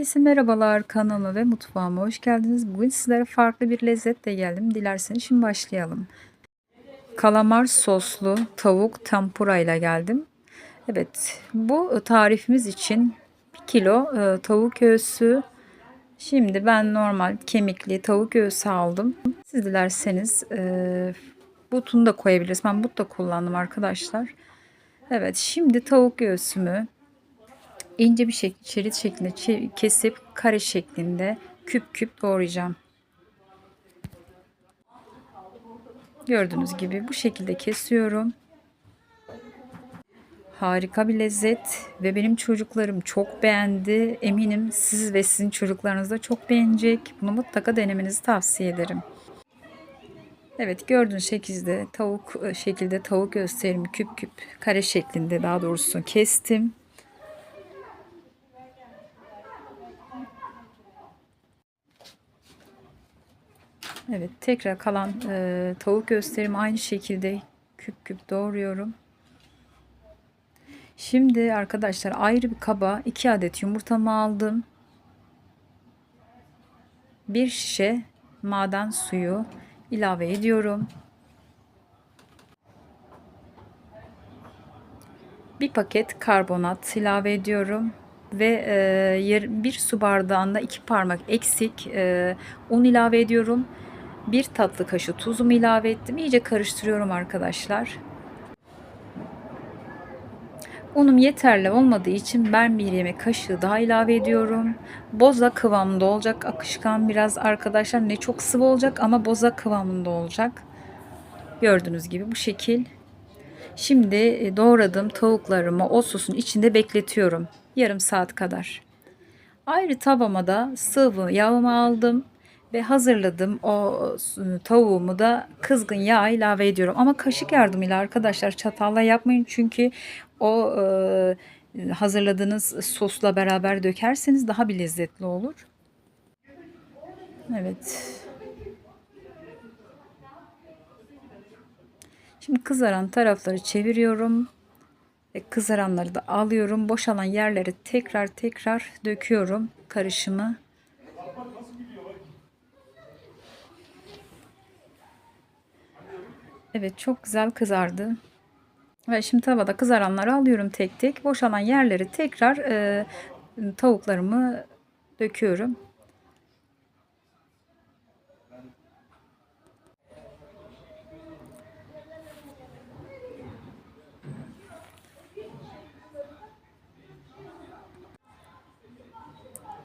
Herkese merhabalar kanalıma ve mutfağıma hoş geldiniz. Bugün sizlere farklı bir lezzetle geldim. Dilerseniz şimdi başlayalım. Kalamar soslu tavuk tempura ile geldim. Evet bu tarifimiz için 1 kilo e, tavuk göğsü. Şimdi ben normal kemikli tavuk göğsü aldım. Siz dilerseniz e, butunu da koyabilirsiniz. Ben but da kullandım arkadaşlar. Evet şimdi tavuk göğsümü ince bir şekilde şerit şeklinde kesip kare şeklinde küp küp doğrayacağım. Gördüğünüz gibi bu şekilde kesiyorum. Harika bir lezzet ve benim çocuklarım çok beğendi. Eminim siz ve sizin çocuklarınız da çok beğenecek. Bunu mutlaka denemenizi tavsiye ederim. Evet gördüğünüz şekilde tavuk şekilde tavuk gösterimi küp küp kare şeklinde daha doğrusu kestim. Evet tekrar kalan e, tavuk gösterimi aynı şekilde küp küp doğruyorum. Şimdi arkadaşlar ayrı bir kaba 2 adet yumurtamı aldım. Bir şişe maden suyu ilave ediyorum. Bir paket karbonat ilave ediyorum ve e, bir su bardağında iki parmak eksik e, un ilave ediyorum. Bir tatlı kaşığı tuzumu ilave ettim. İyice karıştırıyorum arkadaşlar. Unum yeterli olmadığı için ben bir yemek kaşığı daha ilave ediyorum. Boza kıvamında olacak. Akışkan biraz arkadaşlar ne çok sıvı olacak ama boza kıvamında olacak. Gördüğünüz gibi bu şekil. Şimdi e, doğradığım tavuklarımı o sosun içinde bekletiyorum. Yarım saat kadar. Ayrı tavama da sıvı yağımı aldım ve hazırladım o tavuğumu da kızgın yağ ilave ediyorum. Ama kaşık yardımıyla arkadaşlar çatalla yapmayın çünkü o e, hazırladığınız sosla beraber dökerseniz daha bir lezzetli olur. Evet. Şimdi kızaran tarafları çeviriyorum. Ve kızaranları da alıyorum. Boşalan yerleri tekrar tekrar döküyorum karışımı. Evet çok güzel kızardı. Ve şimdi tavada kızaranları alıyorum tek tek. Boşalan yerleri tekrar e, tavuklarımı döküyorum.